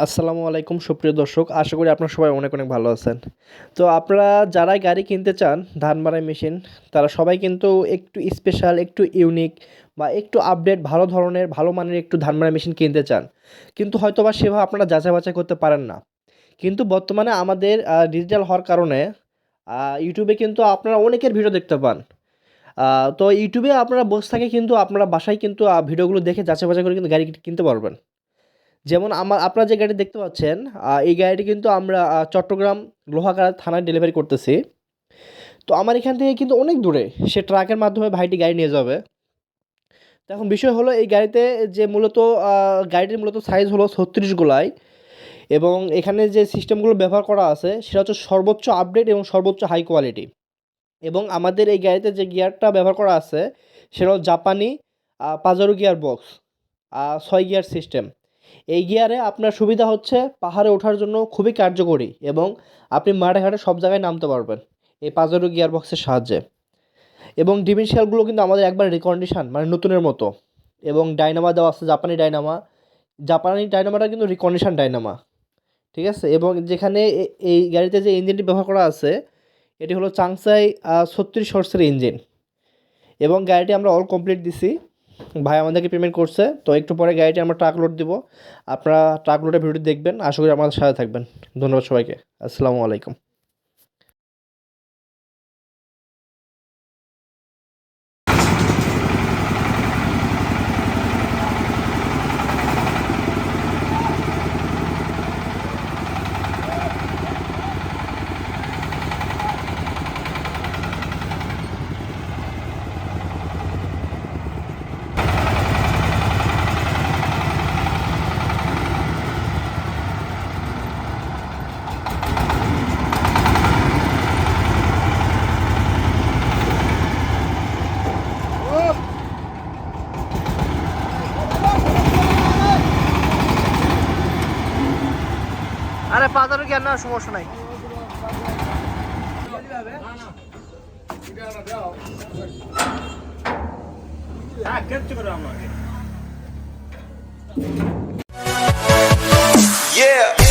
আসসালামু আলাইকুম, সুপ্রিয় দর্শক। আশা করি আপনারা সবাই অনেক অনেক ভালো আছেন। তো আপনারা যারাই গাড়ি কিনতে চান ধান মাড়াই মেশিন, তারা সবাই কিন্তু একটু স্পেশাল একটু ইউনিক বা একটু আপডেট ভালো ধরনের, ভালো মানের একটু ধান মাড়াই মেশিন কিনতে চান। কিন্তু হয়তো বা সেভাবে আপনারা যাচাই বাছাই করতে পারেন না। কিন্তু বর্তমানে আমাদের ডিজিটাল হওয়ার কারণে ইউটিউবে কিন্তু আপনারা অনেকের ভিডিও দেখতে পান। তো ইউটিউবে আপনারা বসে থাকে কিন্তু আপনারা বাসায় কিন্তু ভিডিওগুলো দেখে যাচাই বাছাই করে কিন্তু গাড়ি কিনতে পারবেন। যেমন আমার, আপনারা যে গাড়ি দেখতে পাচ্ছেন এই গাড়িটি কিন্তু আমরা চট্টগ্রাম লোহাগাড়া থানায় ডেলিভারি করতেছি। তো আমার এখান থেকে কিন্তু অনেক দূরে সে ট্রাকের মাধ্যমে ভাইটি গাড়ি নিয়ে যাবে। তো এখন বিষয় হলো, এই গাড়িতে যে মূলত গাড়িটির মূলত সাইজ হলো ছত্রিশ গোলাই এবং এখানে যে সিস্টেমগুলো ব্যবহার করা আছে, সেটা হচ্ছে সর্বোচ্চ আপডেট এবং সর্বোচ্চ হাই কোয়ালিটি এবং আমাদের এই গাড়িতে যে গিয়ারটা ব্যবহার করা আছে, সেটা হলো জাপানি পাজারো গিয়ার বক্স ছয় গিয়ার সিস্টেম এই গিয়ারে আপনার সুবিধা হচ্ছে পাহাড়ে ওঠার জন্য খুবই কার্যকরী এবং আপনি মাঠে ঘাটে সব জায়গায় নামতে পারবেন এই পাজারো গিয়ার বক্সের সাহায্যে। এবং ডিমেনশিয়ালগুলো কিন্তু আমাদের একবার রিকন্ডিশন মানে নতুনের মতো। এবং ডাইনামা দেওয়া আছে, জাপানি ডাইনামা। জাপানি ডাইনামাটা কিন্তু রিকন্ডিশন ডাইনামা। ঠিক আছে? এবং যেখানে এই গাড়িতে যে ইঞ্জিনটি ব্যবহার করা আছে, এটি হলো চাংসাই ছত্রিশ হর্সের ইঞ্জিন। এবং গাড়িটি আমরা অল কমপ্লিট দিছি। ভাই আমাদেরকে পেমেন্ট করছে, তো একটু পরে গাড়িটি আমরা ট্রাক লোড দিব। আপনারা ট্রাক লোডের ভিডিও দেখবেন, আশা করি আমাদের সাথে থাকবেন। ধন্যবাদ সবাইকে। আসসালামু আলাইকুম। আরে পাতারও কেন না সমস্যা নাই Yeah.